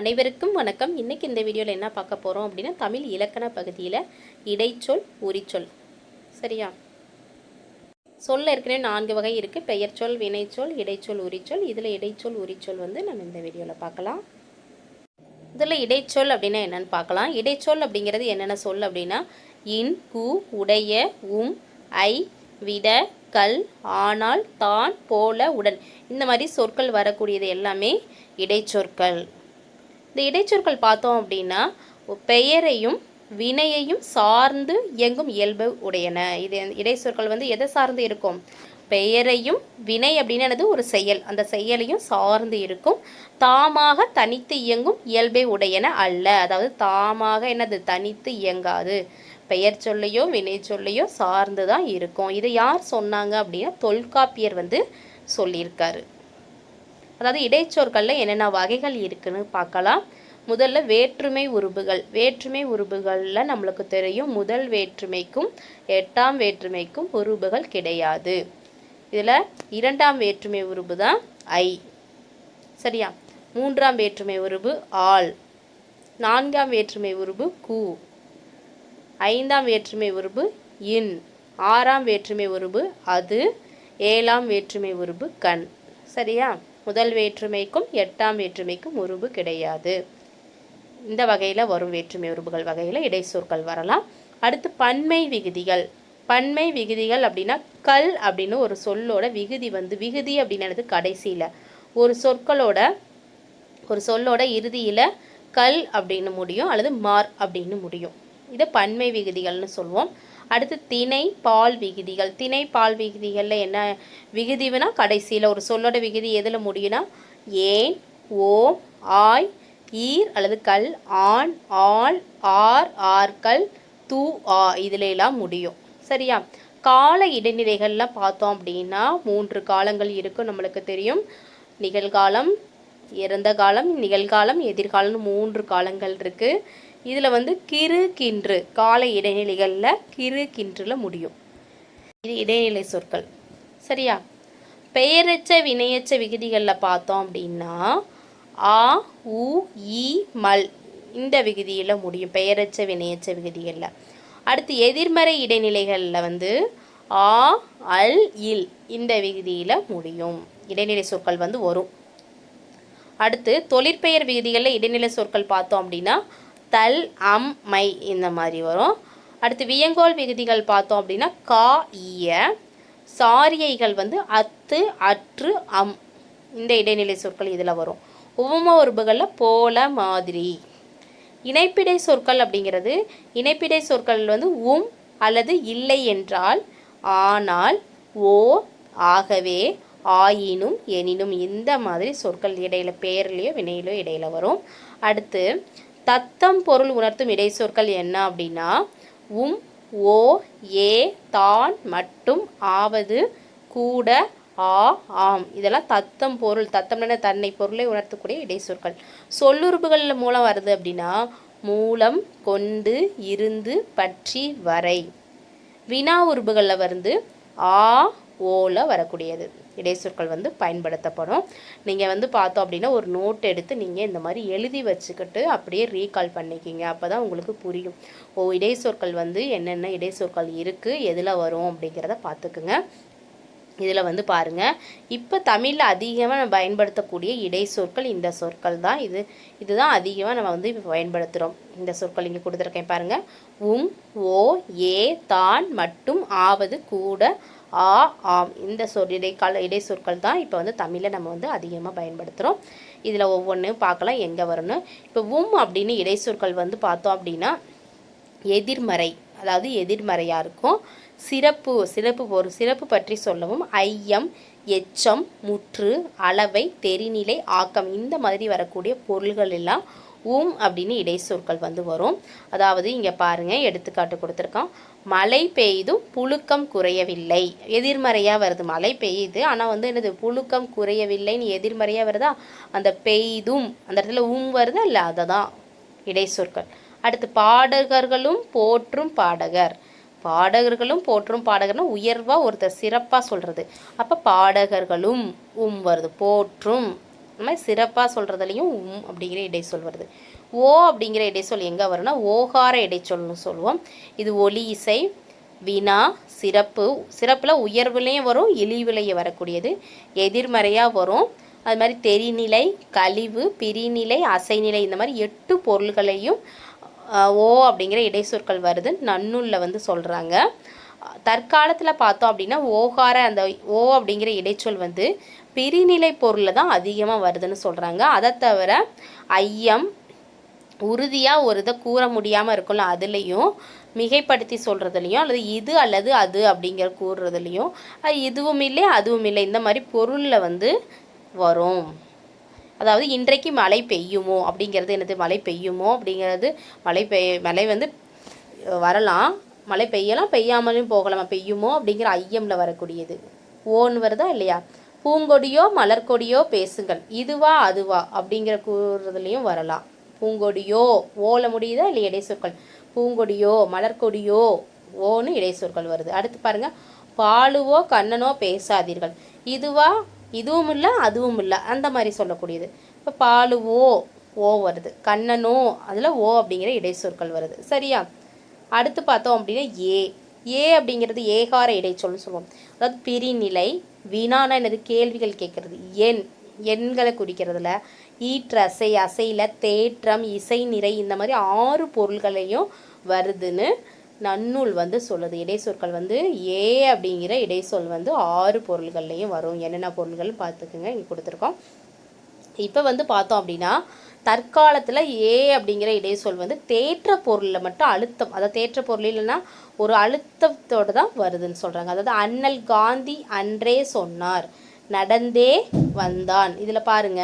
அனைவருக்கும் வணக்கம். இன்னைக்கு இந்த வீடியோவில் என்ன பார்க்க போகிறோம் அப்படின்னா தமிழ் இலக்கண பகுதியில் இடைச்சொல் உரிச்சொல். சரியா? சொல்ல ஏற்கனவே நான்கு வகை இருக்குது பெயர்ச்சொல் வினைச்சொல் இடைச்சொல் உரிச்சொல். இதில் இடைச்சொல் உரிச்சொல் வந்து நம்ம இந்த வீடியோவில் பார்க்கலாம். இதில் இடைச்சொல் அப்படின்னா என்னென்னு பார்க்கலாம். இடைச்சொல் அப்படிங்கிறது என்னென்ன சொல் அப்படின்னா இன் கு உடைய உம் ஐ விட கல் ஆனால் தான் போல உடன். இந்த மாதிரி சொற்கள் வரக்கூடியது எல்லாமே இடைச்சொற்கள். இந்த இடைச்சொற்கள் பார்த்தோம் அப்படின்னா பெயரையும் வினையையும் சார்ந்து இயங்கும் இயல்பு உடையன. இது இடைச்சொற்கள் வந்து எதை சார்ந்து இருக்கும்? பெயரையும் வினை அப்படின்னு ஒரு செயல். அந்த செயலையும் சார்ந்து இருக்கும். தாமாக தனித்து இயங்கும் இயல்பை உடையன அல்ல. அதாவது தாமாக என்னது? தனித்து இயங்காது. பெயர் சொல்லையோ வினை சொல்லையோ சார்ந்து தான் இருக்கும். இதை யார் சொன்னாங்க அப்படின்னா தொல்காப்பியர் வந்து சொல்லியிருக்காரு. அதாவது இடைச்சொற்களில் என்னென்ன வகைகள் இருக்குன்னு பார்க்கலாம். முதல்ல வேற்றுமை உருபுகள் வேற்றுமை உருபுகளில் நம்மளுக்கு தெரியும் முதல் வேற்றுமைக்கும் எட்டாம் வேற்றுமைக்கும் உருபுகள் கிடையாது. இதில் இரண்டாம் வேற்றுமை உருபு தான் ஐ. சரியா? மூன்றாம் வேற்றுமை உருபு ஆள். நான்காம் வேற்றுமை உருபு கு. ஐந்தாம் வேற்றுமை உருபு இன். ஆறாம் வேற்றுமை உருபு அது. ஏழாம் வேற்றுமை உருபு கண். சரியா? முதல் வேற்றுமைக்கும் எட்டாம் வேற்றுமைக்கும் உருபு கிடையாது. இந்த வகையில் வரும் வேற்றுமை உருபுகள் வகையில் இடைச்சொற்கள் வரலாம். அடுத்து பன்மை விகுதிகள். பன்மை விகுதிகள் அப்படின்னா கல் அப்படின்னு ஒரு சொல்லோட விகுதி வந்து விகுதி அப்படின்னு கடைசியில் ஒரு சொற்களோட ஒரு சொல்லோட இறுதியில் கல் அப்படின்னு முடியும் அல்லது மார் அப்படின்னு முடியும். இதை பன்மை விகுதிகள்னு சொல்லுவோம் அடுத்து திணை பால் விகுதிகள். திணை பால் விகுதிகளில் என்ன விகுதினா கடைசியில் ஒரு சொல்லோட விகுதி எதில் முடியும்னா ஏன் ஓம் ஆய் ஈர் அல்லது கல் ஆண் ஆள் ஆர் ஆர்கள் தூ ஆ இதிலெல்லாம் முடியும். சரியா? கால இடைநிலைகள்லாம் பார்த்தோம் அப்படின்னா மூன்று காலங்கள் இருக்கும் நம்மளுக்கு தெரியும். நிகழ்காலம் இறந்த காலம் நிகழ்காலம் எதிர்காலம்னு மூன்று காலங்கள் இருக்குது இதில் வந்து கிறு கின்று கால இடைநிலைகளில் கிறு கின்றுல முடியும். இது இடைநிலை சொற்கள். சரியா? பெயரச்ச வினையச்ச விகுதிகளில் பார்த்தோம் அப்படின்னா ஆ உ இ மல் இந்த விகுதியில் முடியும் பெயரச்ச வினையச்ச விகுதிகளில். அடுத்து எதிர்மறை இடைநிலைகளில் வந்து ஆ அல் இல் இந்த விகுதியில் முடியும். இடைநிலை சொற்கள் வந்து வரும். அடுத்து தொழிற்பெயர் விகுதிகளில் இடைநிலை சொற்கள் பார்த்தோம் அப்படின்னா தல் அம் மை இந்த மாதிரி வரும். அடுத்து வியங்கோல் விகுதிகள் பார்த்தோம் அப்படின்னா கா இய சாரியைகள் வந்து அத்து அற்று அம். இந்த இடைநிலை சொற்கள் இதில் வரும். உவம உறுப்புகளில் போல மாதிரி. இணைப்பிடை சொற்கள் அப்படிங்கிறது இணைப்பிடை சொற்கள் வந்து உம் அல்லது இல்லை என்றால் ஆனால் ஓ ஆகவே ஆயினும் எனினும் இந்த மாதிரி சொற்கள் இடையில பெயர்லேயோ வினையிலோ இடையில வரும். அடுத்து தத்தம் பொருள் உணர்த்தும் இடைச்சொற்கள் என்ன அப்படின்னா உம் ஓ ஏ தான் மட்டும் ஆவது கூட ஆ ஆம். இதெல்லாம் தத்தம் பொருள். தத்தம்னா தன்னை பொருளை உணர்த்தக்கூடிய இடை சொற்கள் சொல்லுறுப்புகள் மூலம் வருது அப்படின்னா மூலம் கொண்டு இருந்து பற்றி வரை. வினா உறுப்புகளில் வந்து ஆ ஓல வரக்கூடியது. இடைச்சொற்கள் வந்து பயன்படுத்தப்படும். நீங்கள் வந்து பார்த்தோம் அப்படின்னா ஒரு நோட் எடுத்து நீங்கள் இந்த மாதிரி எழுதி வச்சுக்கிட்டு அப்படியே ரீகால் பண்ணிக்கிங்க. அப்போ தான் உங்களுக்கு புரியும். ஓ இடைச்சொற்கள் வந்து என்னென்ன இடைச்சொற்கள் இருக்குது எதில் வரும் அப்படிங்கிறத பார்த்துக்குங்க. இதில் வந்து பாருங்கள் இப்போ தமிழில் அதிகமாக நம்ம பயன்படுத்தக்கூடிய இடை சொற்கள் இந்த சொற்கள் தான். இது இதுதான் அதிகமாக நம்ம வந்து இப்போ பயன்படுத்துகிறோம் இந்த சொற்கள் இங்கே கொடுத்துருக்கேன் பாருங்கள் உம் ஓ ஏ தான் மட்டும் ஆவது கூட ஆ ஆம் இந்த சொல் இடைக்கால இடை சொற்கள் தான் இப்போ வந்து தமிழில் நம்ம வந்து அதிகமாக பயன்படுத்துகிறோம் இதில் ஒவ்வொன்றும் பார்க்கலாம் எங்கே வரணும் இப்போ உம் அப்படின்னு இடை சொற்கள் வந்து பார்த்தோம் அப்படின்னா எதிர்மறை அதாவது எதிர்மறையாக இருக்கும். சிறப்பு சிறப்பு ஒரு சிறப்பு பற்றி சொல்லவும் ஐயம் எச்சம் முற்று அளவை தெரிநிலை ஆக்கம் இந்த மாதிரி வரக்கூடிய பொருள்கள் எல்லாம் ஊம் அப்படின்னு இடைச்சொற்கள் வந்து வரும். அதாவது இங்கே பாருங்கள் எடுத்துக்காட்டு கொடுத்துருக்கான் மழை பெய்தும் புழுக்கம் குறையவில்லை. எதிர்மறையாக வருது. மழை பெய்யுது ஆனால் வந்து என்னது? புழுக்கம் குறையவில்லைன்னு எதிர்மறையாக வருதா? அந்த பெய்தும் அந்த இடத்துல ஊம் வருதா? இல்லை அதை தான் இடைச்சொற்கள். அடுத்து பாடகர்களும் போற்றும் பாடகர். பாடகர்களும் போற்றும் பாடகர்னா உயர்வாக ஒருத்தர் சிறப்பாக சொல்கிறது அப்போ பாடகர்களும் உம் வருது. போற்றும். இந்த மாதிரி சிறப்பாக சொல்கிறதுலையும் உம் அப்படிங்கிற இடைச்சொல் வருது ஓ அப்படிங்கிற இடைச்சொல் எங்கே வரும்னா ஓகார இடைச்சொல்னு சொல்லுவோம். இது ஒலி இசை வினா சிறப்பு. சிறப்பில் உயர்வுலேயும் வரும் இழிவுலையும் வரக்கூடியது. எதிர்மறையாக வரும். அது மாதிரி தெரிநிலை கழிவு பிரிநிலை அசைநிலை இந்த மாதிரி எட்டு பொருள்களையும் ஓ அப்படிங்கிற இடைச்சொற்கள் வருது நன்னூலில் வந்து சொல்கிறாங்க தற்காலத்தில் பார்த்தோம் அப்படின்னா ஓகார அந்த ஓ அப்படிங்கிற இடைச்சொல் வந்து பிரிநிலை பொருளில் தான் அதிகமாக வருதுன்னு சொல்கிறாங்க அதை தவிர ஐயம் உறுதியாக ஒரு இதை கூற முடியாமல் இருக்கும்ல அதுலேயும் மிகைப்படுத்தி சொல்கிறதுலையும் அல்லது இது அல்லது அது அப்படிங்கிற கூறுறதுலையும் இதுவும் இல்லை அதுவும் இல்லை இந்த மாதிரி பொருளில் வந்து வரும். அதாவது இன்றைக்கு மழை பெய்யுமோ அப்படிங்கிறது என்னது? மழை பெய்யுமோ அப்படிங்கிறது மழை பெய் மழை வந்து வரலாம். மழை பெய்யலாம் பெய்யாமலும் போகலாம். பெய்யுமோ அப்படிங்கிற ஐயமில் வரக்கூடியது. ஓன்னு வருதா இல்லையா? பூங்கொடியோ மலர்கொடியோ பேசுங்கள். இதுவா அதுவா அப்படிங்கிற கூறுறதுலையும் வரலாம். பூங்கொடியோ ஓல முடியுதா இல்லை இடைச்சொற்கள்? பூங்கொடியோ மலர்கொடியோ ஓன்னு இடைச்சொற்கள் வருது. அடுத்து பாருங்க. பாலுவோ கண்ணனோ பேசாதீர்கள். இதுவா இதுவும் இல்லை அதுவும் இல்லை. அந்த மாதிரி சொல்லக்கூடியது. இப்போ பாலுவோ ஓ வருது. கண்ணனோ அதில் ஓ அப்படிங்கிற இடைச்சொற்கள் வருது. சரியா? அடுத்து பார்த்தோம் அப்படின்னா ஏ. ஏ அப்படிங்கிறது ஏகார இடைச்சொல்னு சொல்லுவோம். அதாவது பிரிநிலை வினானா என்னது கேள்விகள் கேட்கறது. எண் எண்களை குறிக்கிறதுல. ஈற்று அசை அசையில் தேற்றம் இசை நிறை இந்த மாதிரி ஆறு பொருள்களையும் வருதுன்னு நன்னூல் வந்து சொல்லுது. இடைச்சொற்கள் வந்து ஏ அப்படிங்கிற இடைச்சொல் வந்து ஆறு பொருள்கள்லையும் வரும். என்னென்ன பொருள்கள் பார்த்துக்குங்க இங்கே கொடுத்துருக்கோம். இப்போ வந்து பார்த்தோம் அப்படின்னா தற்காலத்தில் ஏ அப்படிங்கிற இடைச்சொல் வந்து தேற்ற பொருளில் மட்டும் அழுத்தம். அதாவது தேற்ற பொருள் இல்லைன்னா ஒரு அழுத்தத்தோடு தான் வருதுன்னு சொல்கிறாங்க அதாவது அண்ணல் காந்தி அன்றே சொன்னார் நடந்தே வந்தான். இதில் பாருங்க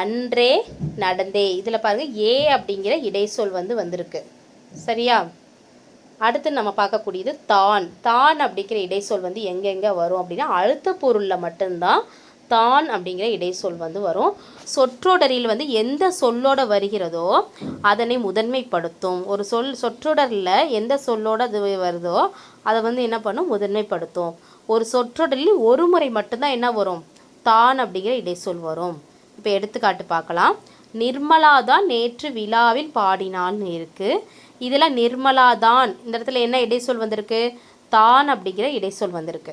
அன்றே நடந்தே. இதில் பாருங்க ஏ அப்படிங்கிற இடைச்சொல் வந்து வந்திருக்கு. சரியா? அடுத்து நம்ம பார்க்கக்கூடியது தான். தான் அப்படிங்கிற இடைச்சொல் வந்து எங்கெங்கே வரும் அப்படின்னா அழுத்த பொருளில் மட்டும்தான் தான் அப்படிங்கிற இடைச்சொல் வந்து வரும். சொற்றொடரில் வந்து எந்த சொல்லோட வருகிறதோ அதனை முதன்மைப்படுத்தும். ஒரு சொல் சொற்றொடரில் எந்த சொல்லோட அது வருதோ அதை வந்து என்ன பண்ணும்? முதன்மைப்படுத்தும். ஒரு சொற்றொடரில் ஒரு முறை மட்டும்தான் என்ன வரும்? தான் அப்படிங்கிற இடைச்சொல் வரும். இப்போ எடுத்துக்காட்டு பார்க்கலாம். நிர்மலா தான் நேற்று விழாவில் பாடினான்னு இருக்குது இதில் நிர்மலா தான் இந்த இடத்துல என்ன இடைச்சொல் வந்திருக்கு? தான் அப்படிங்கிற இடைச்சொல் வந்திருக்கு.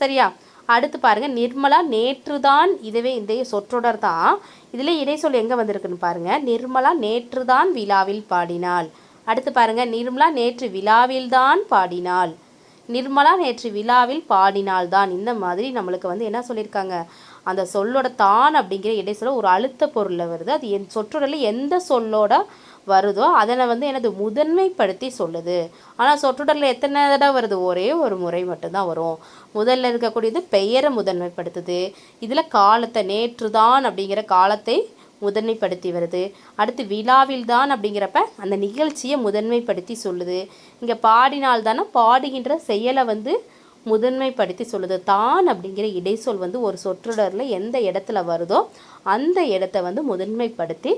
சரியா? அடுத்து பாருங்கள் நிர்மலா நேற்று தான் இதுவே இந்த சொற்றொடர் தான். இதில் இடைச்சொல் எங்கே வந்திருக்குன்னு பாருங்கள் நிர்மலா நேற்று தான் விழாவில் பாடினாள். அடுத்து பாருங்கள் நிர்மலா நேற்று விழாவில் தான் பாடினாள். நிர்மலா நேற்று விழாவில் பாடினாள் தான் இந்த மாதிரி நம்மளுக்கு வந்து என்ன சொல்லியிருக்காங்க? அந்த சொல்லோட தான் அப்படிங்கிற இடைச்சொல்ல ஒரு அழுத்த பொருளில் வருது. அது என் சொற்றொடரில் எந்த சொல்லோட வருதோ அதனை வந்து எனது முதன்மைப்படுத்தி சொல்லுது. ஆனால் சொற்றொடரில் எத்தனை தடவை வருது? ஒரே ஒரு முறை மட்டும்தான் வரும். முதல்ல இருக்கக்கூடியது பெயரை முதன்மைப்படுத்துது. இதில் காலத்தை நேற்று தான் அப்படிங்கிற காலத்தை முதன்மைப்படுத்தி வருது. அடுத்து விழாவில் தான் அப்படிங்கிறப்ப அந்த நிகழ்ச்சியை முதன்மைப்படுத்தி சொல்லுது. இங்கே பாடினால் தானே பாடுகின்ற செயலை வந்து முதன்மைப்படுத்தி சொல்லுது. தான் அப்படிங்கிற இடைச்சொல் வந்து ஒரு சொற்றொடரில் எந்த இடத்துல வருதோ அந்த இடத்த வந்து முதன்மைப்படுத்தி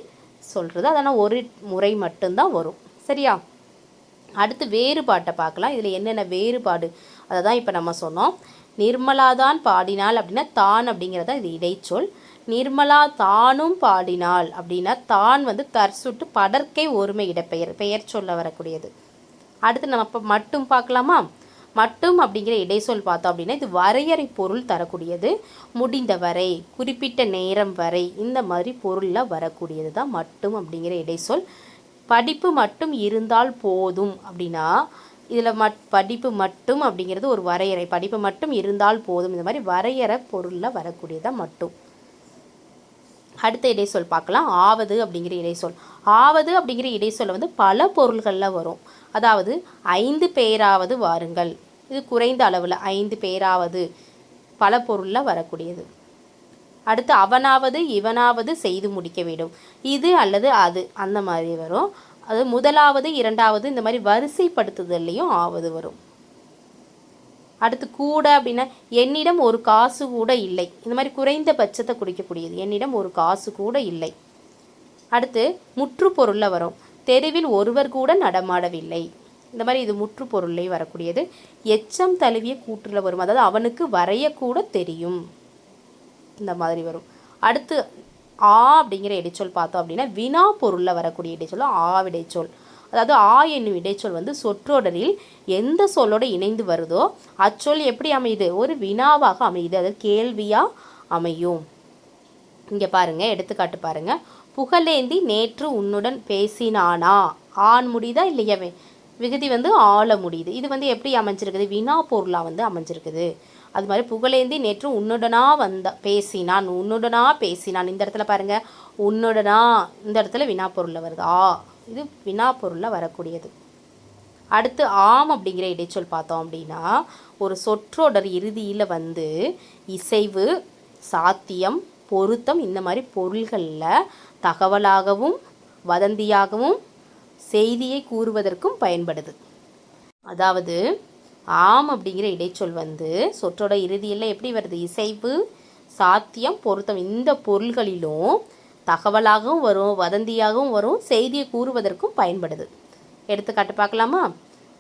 சொல்கிறது அதனால் ஒரு முறை மட்டும்தான் வரும். சரியா? அடுத்து வேறுபாட்டை பார்க்கலாம். இதில் என்னென்ன வேறுபாடு? அதை தான் இப்போ நம்ம சொன்னோம். நிர்மலா தான் பாடினாள் அப்படின்னா தான் அப்படிங்கிறத இது இடைச்சொல். நிர்மலா தானும் பாடினாள் அப்படின்னா தான் வந்து தற்சுட்டு படற்கை ஒருமை இடப்பெயர் பெயர் சொல்ல வரக்கூடியது. அடுத்து நம்ம இப்போ மட்டும் பார்க்கலாமா? மட்டும் அப்படிங்கிற இடைச்சொல் பார்த்தோம் அப்படின்னா இது வரையறை பொருள் தரக்கூடியது. முடிந்தவரை குறிப்பிட்ட நேரம் வரை இந்த மாதிரி பொருளில் வரக்கூடியது தான் மட்டும் அப்படிங்கிற இடைச்சொல் படிப்பு மட்டும் இருந்தால் போதும் அப்படின்னா இதில் மட் படிப்பு மட்டும் அப்படிங்கிறது ஒரு வரையறை. படிப்பு மட்டும் இருந்தால் போதும். இந்த மாதிரி வரையறை பொருளில் வரக்கூடியதாக மட்டும். அடுத்த இடைச்சொல் பார்க்கலாம். ஆவது அப்படிங்கிற இடைச்சொல் ஆவது அப்படிங்கிற இடைச்சொல் வந்து பல பொருள்களில் வரும். அதாவது ஐந்து பேராவது வாருங்கள். இது குறைந்த அளவில் ஐந்து பேராவது பல பொருளில் வரக்கூடியது. அடுத்து அவனாவது இவனாவது செய்து முடிக்க வேண்டும். இது அல்லது அது அந்த மாதிரி வரும். அது முதலாவது இரண்டாவது இந்த மாதிரி வரிசைப்படுத்துதல்லையும் ஆவது வரும். அடுத்து கூட அப்படின்னா என்னிடம் ஒரு காசு கூட இல்லை. இந்த மாதிரி குறைந்த பட்சத்தை குறிக்கக்கூடியது. என்னிடம் ஒரு காசு கூட இல்லை. அடுத்து முற்றுப்பொருளில் வரும். தெருவில் ஒருவர் கூட நடமாடவில்லை. இந்த மாதிரி இது முற்று வரக்கூடியது. எச்சம் தழுவிய கூற்றில் வரும். அதாவது அவனுக்கு வரையக்கூட தெரியும். இந்த மாதிரி வரும். அடுத்து ஆ அப்படிங்கிற இடைச்சொல் பார்த்தோம் அப்படின்னா வினா பொருளில் வரக்கூடிய இடைச்சொல் ஆ விடைச்சொல். அதாவது ஆ என்னும் இடைச்சொல் வந்து சொற்றொடரில் எந்த சொல்லோடு இணைந்து வருதோ அச்சொல் எப்படி அமையுது? ஒரு வினாவாக அமையுது. அது கேள்வியாக அமையும். இங்கே பாருங்கள் எடுத்துக்காட்டு பாருங்க. புகழேந்தி நேற்று உன்னுடன் பேசினானா? ஆண் முடியுதா இல்லையாவே விகுதி வந்து ஆள முடியுது. இது வந்து எப்படி அமைஞ்சிருக்குது? வினா பொருளாக வந்து அமைஞ்சிருக்குது. அது மாதிரி புகழேந்தி நேற்று உன்னுடனா வந்த பேசினான் உன்னுடனா பேசினான். இந்த இடத்துல பாருங்கள் உன்னுடனா இந்த இடத்துல வினா பொருளில் வருது. ஆ. இது வினா பொருளில் வரக்கூடியது. அடுத்து ஆம் அப்படிங்கிற இடைச்சொல் பார்த்தோம் அப்படின்னா ஒரு சொற்றொடர் இறுதியில் வந்து இசைவு சாத்தியம் பொருத்தம் இந்த மாதிரி பொருள்களில் தகவலாகவும் வதந்தியாகவும் செய்தியை கூறுவதற்கும் பயன்படுது. அதாவது ஆம் அப்படிங்கிற இடைச்சொல் வந்து சொற்றோட இறுதியில் எப்படி வருது? இசைவு சாத்தியம் பொருத்தம் இந்த பொருள்களிலும் தகவலாகவும் வரும் வதந்தியாகவும் வரும் செய்தியை கூறுவதற்கும் பயன்படுது. எடுத்துக்காட்டு பார்க்கலாமா?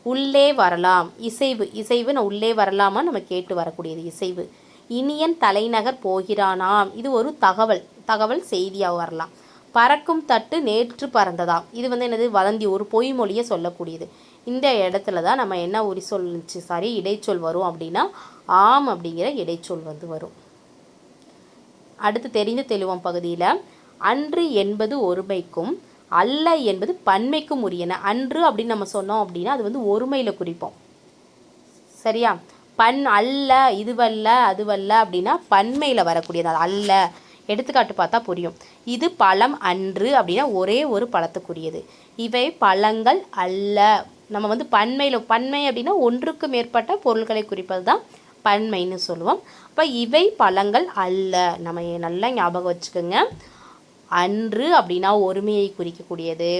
உள்ளே வரலாம். இசைவு இசைவு நான் உள்ளே வரலாமா? நம்ம கேட்டு வரக்கூடியது இசைவு. இனியன் தலைநகர் போகிறானாம். இது ஒரு தகவல் தகவல் செய்தியாக வரலாம். பறக்கும் தட்டு நேற்று பறந்ததாம். இது வந்து என்னது? வதந்தி ஒரு பொய்மொழியை சொல்லக்கூடியது. இந்த இடத்துல தான் நம்ம என்ன ஒரு சொல்லுச்சு சாரி இடைச்சொல் வரும் அப்படின்னா ஆம் அப்படிங்கிற இடைச்சொல் வந்து வரும். அடுத்து தெரிந்து தெளிவோம் பகுதியில். அன்று என்பது ஒருமைக்கும் அல்ல என்பது பன்மைக்கும் உரியன. அன்று அப்படின்னு நம்ம சொன்னோம் அப்படின்னா அது வந்து ஒருமையில் குறிப்போம். சரியா? பண் அல்ல இதுவல்ல அதுவல்ல அப்படின்னா பன்மையில் வரக்கூடியது. அது அல்ல. எடுத்துக்காட்டு பார்த்தா புரியும். இது பழம் அன்று அப்படின்னா ஒரே ஒரு பழத்துக்குரியது. இவை பழங்கள் அல்ல. நம்ம வந்து பன்மையில் பன்மை அப்படின்னா ஒன்றுக்கு மேற்பட்ட பொருட்களை குறிப்பது தான் பன்மைன்னு சொல்லுவோம். அப்போ இவை பழங்கள் அல்ல. நம்ம நல்லா ஞாபகம் வச்சுக்கோங்க. அன்று அப்படின்னா ஒருமையை குறிக்கக்கூடியது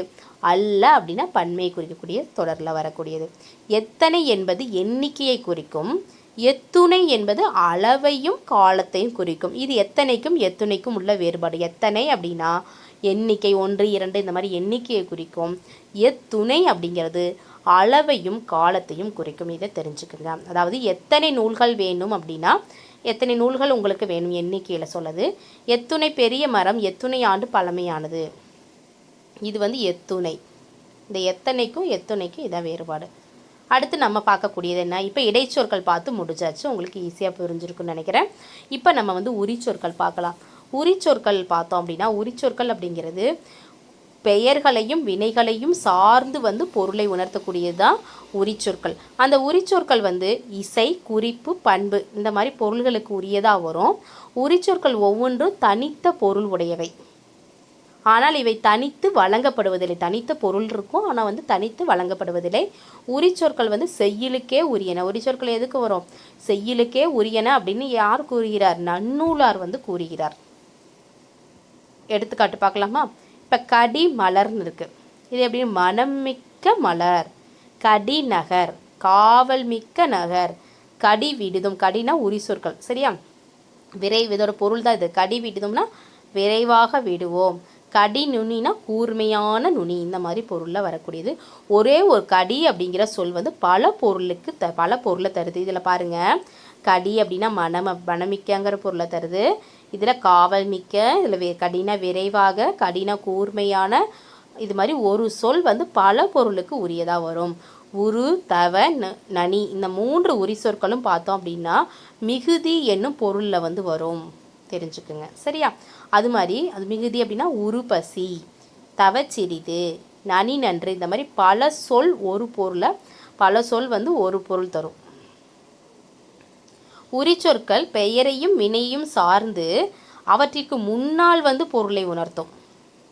அல்ல அப்படின்னா பன்மையை குறிக்கக்கூடிய தொடரில் வரக்கூடியது. எத்தனை என்பது எண்ணிக்கையை குறிக்கும் எத்துணை என்பது அளவையும் காலத்தையும் குறிக்கும். இது எத்தனைக்கும் எத்துணைக்கும் உள்ள வேறுபாடு. எத்தனை அப்படின்னா எண்ணிக்கை ஒன்று இரண்டு இந்த மாதிரி எண்ணிக்கையை குறிக்கும். எத்துணை அப்படிங்கிறது அளவையும் காலத்தையும் குறிக்கும். இதை தெரிஞ்சுக்கோங்க. அதாவது எத்தனை நூல்கள் வேணும் அப்படின்னா எத்தனை நூல்கள் உங்களுக்கு வேணும் எண்ணிக்கையில் சொல்லுது. எத்துணை பெரிய மரம் எத்துணை ஆண்டு பழமையானது. இது வந்து எத்துணை. இந்த எத்தனைக்கும் எத்துணைக்கும் இதான் வேறுபாடு. அடுத்து நம்ம பார்க்கக்கூடியது என்ன? இப்போ இடைச்சொற்கள் பார்த்து முடிஞ்சாச்சு. உங்களுக்கு ஈஸியாக புரிஞ்சிருக்குன்னு நினைக்கிறேன். இப்போ நம்ம வந்து உரிச்சொற்கள் பார்க்கலாம். உரிச்சொற்கள் பார்த்தோம் அப்படின்னா உரிச்சொற்கள் அப்படிங்கிறது பெயர்களையும் வினைகளையும் சார்ந்து வந்து பொருளை உணர்த்தக்கூடியது தான் உரிச்சொற்கள். அந்த உரிச்சொற்கள் வந்து இசை குறிப்பு பண்பு இந்த மாதிரி பொருள்களுக்கு உரியதாக வரும். உரிச்சொற்கள் ஒவ்வொன்றும் தனித்த பொருள் உடையவை. ஆனால் இவை தனித்து வழங்கப்படுவதில்லை. தனித்த பொருள் இருக்கும் ஆனால் வந்து தனித்து வழங்கப்படுவதில்லை. உரிச்சொற்கள் வந்து செய்யலுக்கே உரியன. உரிச்சொற்கள் எதுக்கு வரும்? செய்யலுக்கே உரியன அப்படின்னு யார் கூறுகிறார்? நன்னூலார் வந்து கூறுகிறார். எடுத்துக்காட்டு பார்க்கலாமா? இப்போ கடி மலர்னு இருக்குது இது எப்படி? மனம் மிக்க மலர். கடி நகர். காவல் மிக்க நகர். கடி விடுதும். கடினா உரி சொற்கள். சரியா? விரைவு. இதோட பொருள் தான் இது. கடி விடுதும்னா விரைவாக விடுவோம். கடி நுனினா கூர்மையான நுனி. இந்த மாதிரி பொருளில் வரக்கூடியது. ஒரே ஒரு கடி அப்படிங்கிற சொல் வந்து பல பொருளுக்கு த பல பொருளை தருது. இதில் பாருங்கள் கடி அப்படின்னா மனம் மனமிக்கங்கிற பொருளை தருது. இதில் காவல் மிக்க இதில் கடின விரைவாக கடின கூர்மையான இது மாதிரி ஒரு சொல் வந்து பல பொருளுக்கு உரியதாக வரும். உரு தவ ந- நனி இந்த மூன்று உரி சொற்களும் பார்த்தோம் அப்படின்னா மிகுதி என்னும் பொருளில் வந்து வரும். தெரிஞ்சுக்குங்க. சரியா? அது மாதிரி அது மிகுதி அப்படின்னா உரு பசி தவ சிறிது நனி நன்று இந்த மாதிரி பல சொல் ஒரு பொருளை பல சொல் வந்து ஒரு பொருள் தரும். உரிச்சொற்கள் பெயரையும் வினையும் சார்ந்து அவற்றிற்கு முன்னால் வந்து பொருளை உணர்த்தும்.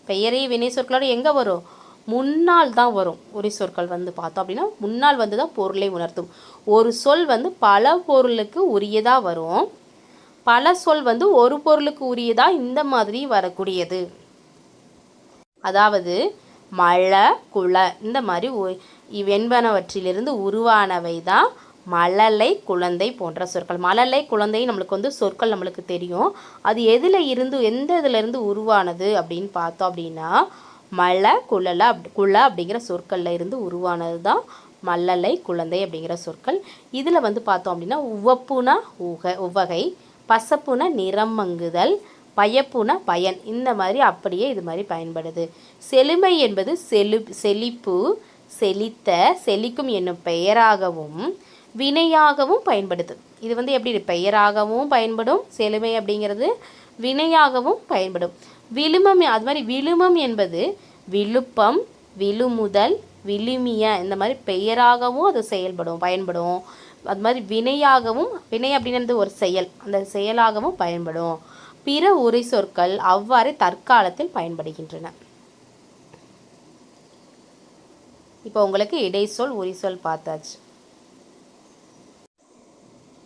பெயரை வினை சொற்களோட எங்கே வரும்? முன்னால் தான் வரும். உரி சொற்கள் வந்து பார்த்தோம் அப்படின்னா முன்னால் வந்து தான் பொருளை உணர்த்தும். ஒரு சொல் வந்து பல பொருளுக்கு உரியதாக வரும். பல சொல் வந்து ஒரு பொருளுக்கு உரியதாக இந்த மாதிரி வரக்கூடியது. அதாவது மழை குள இந்த மாதிரி வெண்பனவற்றிலிருந்து உருவானவை தான் மழலை குழந்தை போன்ற சொற்கள். மழலை குழந்தை நம்மளுக்கு வந்து சொற்கள் நம்மளுக்கு தெரியும். அது எதில் இருந்து எந்த இதிலிருந்து உருவானது அப்படின்னு பார்த்தோம் அப்படின்னா மழை குழல அப் குள அப்படிங்கிற சொற்களில் இருந்து உருவானது தான் மல்லலை குழந்தை அப்படிங்கிற சொற்கள். இதில் வந்து பார்த்தோம் அப்படின்னா உவப்புனா உக உவகை பசப்புனா நிறம் மங்குதல் பயப்புனா பயன் இந்த மாதிரி அப்படியே இது மாதிரி பயன்படுது. செழுமை என்பது செழு செழிப்பு செழித்த செழிக்கும் என்னும் பெயராகவும் வினையாகவும் பயன்படுது இது வந்து எப்படி? பெயராகவும் பயன்படும் செழுமை அப்படிங்கிறது வினையாகவும் பயன்படும். விழுமம் அது மாதிரி விழுமம் என்பது விழுப்பம் விழுமுதல் விழுமிய இந்த மாதிரி பெயராகவும் அது செயல்படும் பயன்படும். அது மாதிரி வினையாகவும் வினை அப்படின்றது ஒரு செயல். அந்த செயலாகவும் பயன்படும். பிற உரை சொற்கள் அவ்வாறு தற்காலத்தில் பயன்படுகின்றன. இப்போ உங்களுக்கு இடைச்சொல் உரிசொல் பார்த்தாச்சு.